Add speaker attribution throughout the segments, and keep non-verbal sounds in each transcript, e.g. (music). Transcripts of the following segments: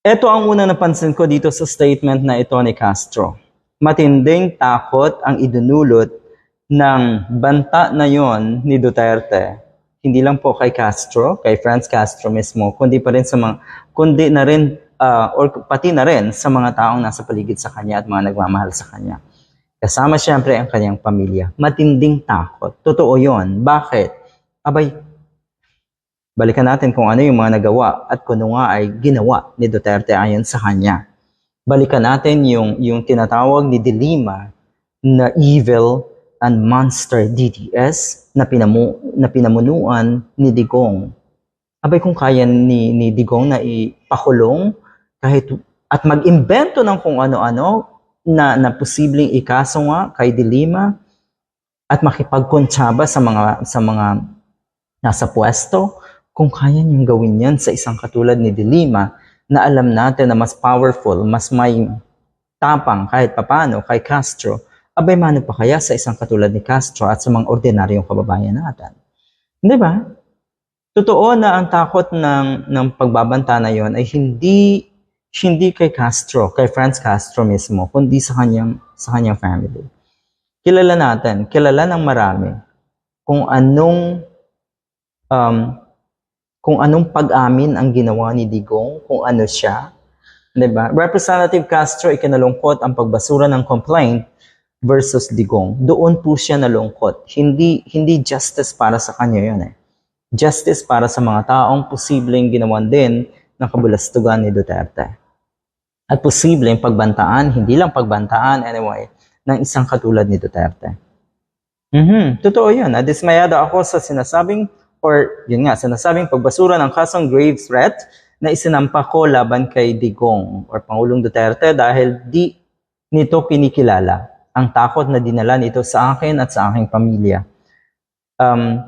Speaker 1: Ito ang una napansin ko dito sa statement na ito ni Castro. Matinding takot ang idinulot ng banta na yon ni Duterte. Hindi lang po kay Castro, kay Franz Castro mismo, kundi pa rin sa mga, kundi na rin, ah, or pati na rin sa mga taong nasa paligid sa kanya at mga nagmamahal sa kanya. Kasama siyempre ang kanyang pamilya. Matinding takot. Totoo yon. Bakit? Abay, balikan natin kung ano yung mga nagawa at kung ano nga ay ginawa ni Duterte ayon sa kanya. Balikan natin yung, yung tinatawag ni De Lima na evil and monster DDS na, pinamu, na pinamunuan ni Digong. Abay kung kaya ni, ni Digong na ipakulong kahit at mag-imbento ng kung ano-ano na, na posibleng ikaso nga kay De Lima at makipagkontsaba sa mga sa mga nasa pwesto, kung kaya niyang gawin yan sa isang katulad ni De Lima na alam natin na mas powerful, mas may tapang kahit papano kay Castro, abay mano pa kaya sa isang katulad ni Castro at sa mga ordinaryong kababayan natin. Di ba? Totoo na ang takot ng, ng pagbabanta na yon ay hindi hindi kay Castro, kay Franz Castro mismo, kundi sa kanyang sa kanyang family. Kilala natin, kilala ng marami kung anong um, kung anong pag-amin ang ginawa ni Digong, kung ano siya. 'Di ba? Representative Castro ikinalungkot ang pagbasura ng complaint versus Digong. Doon po siya nalungkot. Hindi hindi justice para sa kanya 'yon eh. Justice para sa mga taong posibleng ginawan din ng kabulastugan ni Duterte. At posibleng pagbantaan, hindi lang pagbantaan anyway, ng isang katulad ni Duterte. Mhm, totoo 'yun. Nadismayado ako sa sinasabing or yun nga, sinasabing pagbasura ng kasong grave threat na isinampa ko laban kay Digong or Pangulong Duterte dahil di nito kinikilala ang takot na dinala nito sa akin at sa aking pamilya. Um,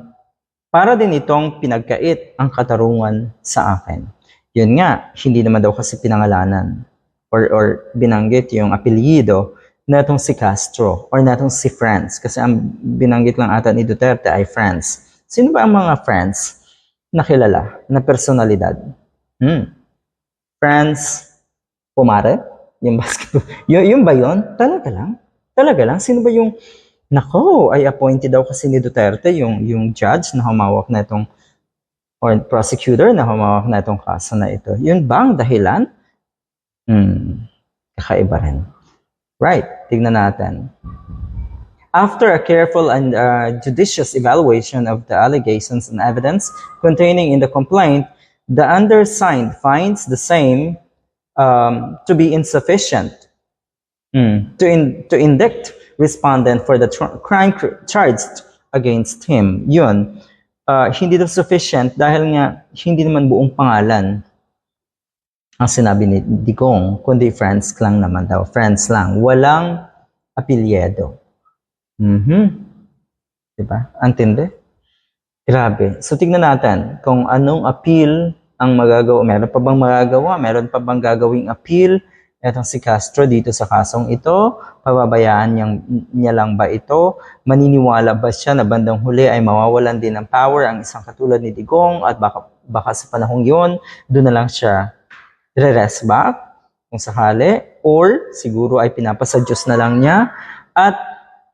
Speaker 1: para din itong pinagkait ang katarungan sa akin. Yun nga, hindi naman daw kasi pinangalanan or, or binanggit yung apelyido na itong si Castro or na itong si Franz. Kasi ang binanggit lang ata ni Duterte ay Franz. Sino ba ang mga friends na kilala, na personalidad? Hmm. Friends, Pumare? Yung basketball? (laughs) Y- yung ba yun? Talaga lang? Talaga lang? Sino ba yung, nako, ay appointed daw kasi ni Duterte, yung, yung judge na humawak na itong, or prosecutor na humawak na itong kaso na ito. Yun ba ang dahilan? Hmm. Kakaiba rin. Right, tignan natin. After a careful and uh, judicious evaluation of the allegations and evidence containing in the complaint, the undersigned finds the same um, to be insufficient mm, to, in, to indict respondent for the crime cr- charged against him. Yun, uh, hindi daw sufficient dahil nga hindi naman buong pangalan ang sinabi ni Digong, kundi friends lang naman daw. Friends lang. Walang apelyedo. Mhm. Diba? Antindi? Grabe. So, tignan natin kung anong appeal ang magagawa. Meron pa bang magagawa? Meron pa bang gagawing appeal? Etong si Castro dito sa kasong ito, pababayaan niyang, niya lang ba ito? Maniniwala ba siya na bandang huli ay mawawalan din ng power ang isang katulad ni Digong at baka, baka sa panahong yon doon na lang siya re-rest back kung sakali or siguro ay pinapasa Diyos na lang niya at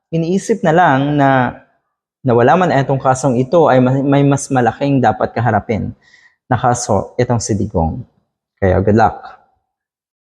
Speaker 1: iniisip na lang na na wala man etong kasong ito ay may mas malaking dapat kaharapin na kaso itong si Digong. Kaya good luck.